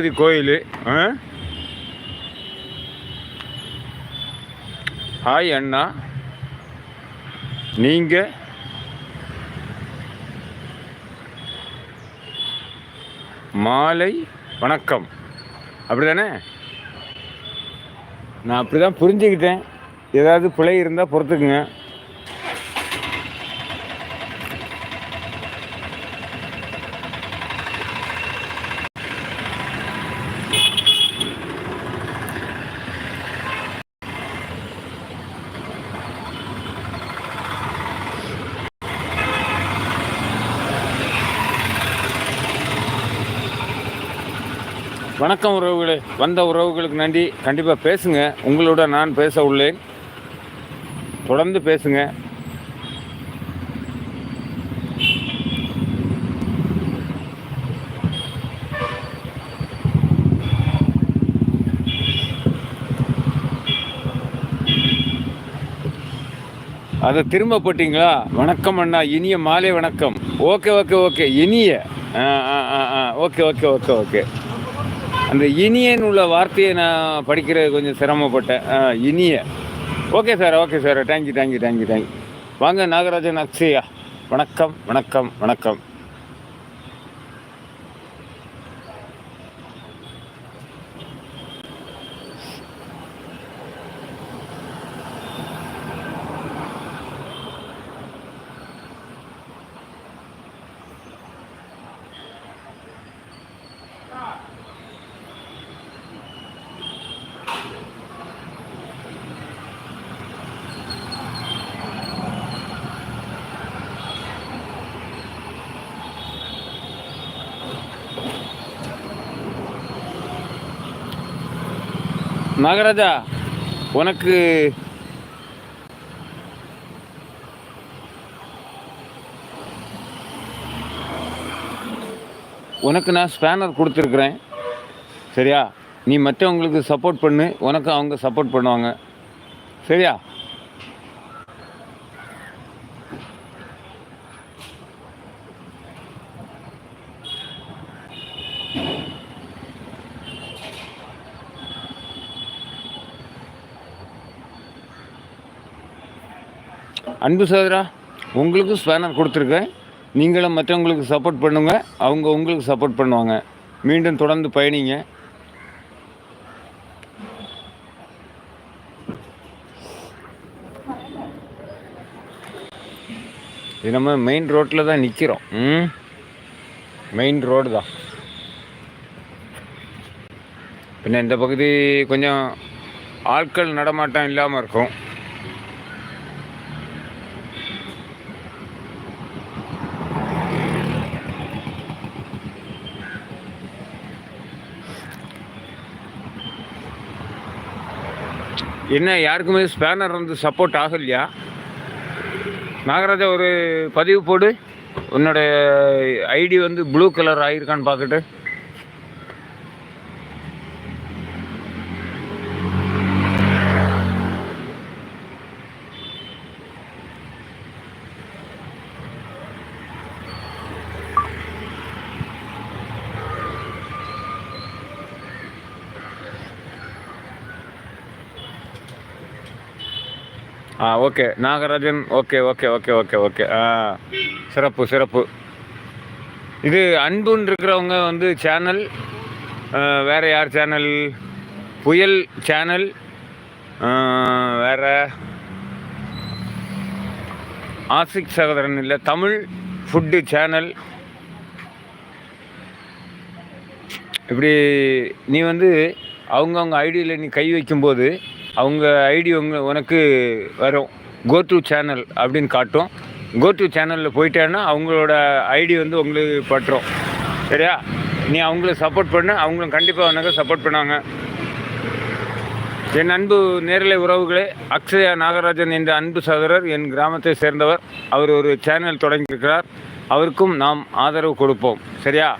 இது கோயில். ஹாய் அண்ணா. நீங்கள் மாலை வணக்கம். அப்படிதானே? நான் அப்படி தான் புரிஞ்சுக்கிட்டேன். ஏதாவது பிழை இருந்தால் பொறுத்துக்குங்க. வணக்கம் உறவுகளே. வந்த உறவுகளுக்கு நன்றி. கண்டிப்பாக பேசுங்க. உங்களோட நான் பேச உள்ளேன். தொடர்ந்து பேசுங்க. அதை திரும்ப போட்டிங்களா வணக்கம் அண்ணா. இனிய மாலை வணக்கம். Okay okay okay. இனிய. ஆ ஆ ஆ ஆ. Okay okay okay okay. அந்த இனியன் உள்ள வார்த்தையை நான் படிக்கிறது கொஞ்சம் சிரமப்பட்டேன். ஆ, இனிய. Okay sir okay sir thank you thank you thank you thank you வாங்க நாகராஜன் அக்ஷயா. வணக்கம் வணக்கம் வணக்கம். நாகராஜா உனக்கு உனக்கு நான் ஸ்பேனர் கொடுத்துருக்குறேன். சரியா? நீ மற்றவங்களுக்கு சப்போர்ட் பண்ணு உனக்கு அவங்க சப்போர்ட் பண்ணுவாங்க. சரியா? அன்பு சோதரா உங்களுக்கும் ஸ்பேனர் கொடுத்துருக்கேன். நீங்களும் மற்றவங்களுக்கு சப்போர்ட் பண்ணுங்க. அவங்க உங்களுக்கு சப்போர்ட் பண்ணுவாங்க. மீண்டும் தொடர்ந்து பயணிங்க. இது நம்ம மெயின் ரோட்டில் தான் நிற்கிறோம் ம்? மெயின் ரோடு தான். பின்ன இந்த பகுதி கொஞ்சம் ஆட்கள் நடமாட்டம் இல்லாமல் இருக்கும். என்ன யாருக்குமே ஸ்பேனர் வந்து சப்போர்ட் ஆகலையா? நாகராஜா ஒரு பதிவு போடு. உன்னோட ஐடி வந்து ப்ளூ கலர் ஆகிருக்கான்னு பார்க்கட்டு ஆ okay. Nagarajan okay okay okay okay okay. ஆ சிறப்பு சிறப்பு. இது அன்புன்னு இருக்கிறவங்க வந்து சேனல் வேறு யார் சேனல் புயல் சேனல் வேறு. ஆசிக் சகோதரன் இல்லை தமிழ் ஃபுட்டு சேனல் இப்படி நீ வந்து அவங்கவுங்க ஐடியில் நீ கை வைக்கும்போது அவங்க ஐடி உங்க உனக்கு வரும். கோ டு சேனல் அப்படின்னு காட்டும். கோ டு சேனலில் போயிட்டேன்னா அவங்களோட ஐடி வந்து உங்களுக்கு பட்டுரும். சரியா? நீ அவங்கள சப்போர்ட் பண்ண அவங்களும் கண்டிப்பாக உனக்கு சப்போர்ட் பண்ணாங்க என் அன்பு நேரலை உறவுகளே அக்ஷயா நாகராஜன் என்ற அன்பு சகோதரர் என் கிராமத்தை சேர்ந்தவர். அவர் ஒரு சேனல் தொடங்கியிருக்கிறார். அவருக்கும் நாம் ஆதரவு கொடுப்போம். சரியா?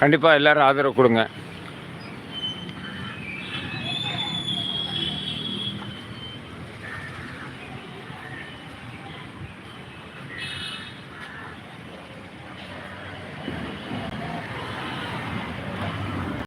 கண்டிப்பாக எல்லோரும் ஆதரவு கொடுங்க.